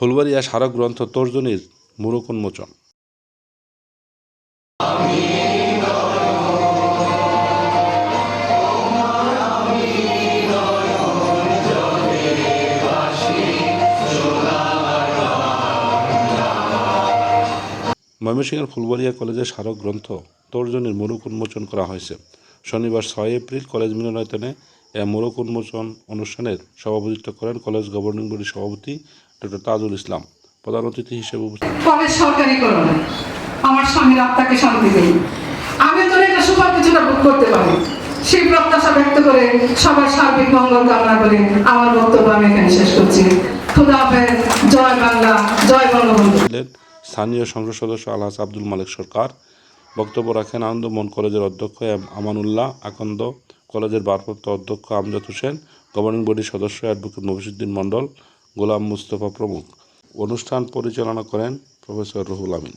ফুলবাড়িয়া স্মারক গ্রন্থ তর্জনীর মূরক উন্মোচন ময়মনসিংহের ফুলবাড়িয়া কলেজের স্মারক গ্রন্থ তর্জনীর মোড়ক উন্মোচন করা হয়েছে। শনিবার ছয় এপ্রিল কলেজ মিলনায়তনে মোড়ক উন্মোচন অনুষ্ঠানের সভাপতিত্ব করেন কলেজ গভর্নিং বডির সভাপতি ডক্টর তাজুল ইসলাম। প্রধান অতিথি হিসেবে উপস্থিত। কলেজ সরকারি করো আমার স্বামীর আত্মাকে শান্তি দেই। আমি তো এটা সুপার কিছুটা ভোগ করতে পারি। সেই প্রত্যাশা ব্যক্ত করে সবার সার্বিক মঙ্গল কামনা করে আমার বক্তব্য আমি এখানে শেষ করছি। খুদা হাফেজ জয় বাংলা জয় বঙ্গবন্ধু। স্থানীয় সংসদ সদস্য আলহাস আব্দুল মালিক সরকার। বক্তব্য রাখেন আনন্দমোহন কলেজের অধ্যক্ষ এম আমানুল্লাহ আকন্দ। কলেজের ভারপ্রাপ্ত অধ্যক্ষ আমজাদ হোসেন গভর্নিং বডির সদস্য অ্যাডভোকেট মফিসুদ্দিন মণ্ডল, গোলাম মুস্তফা প্রমুখ। অনুষ্ঠান পরিচালনা করেন প্রফেসর রুহুল আমিন।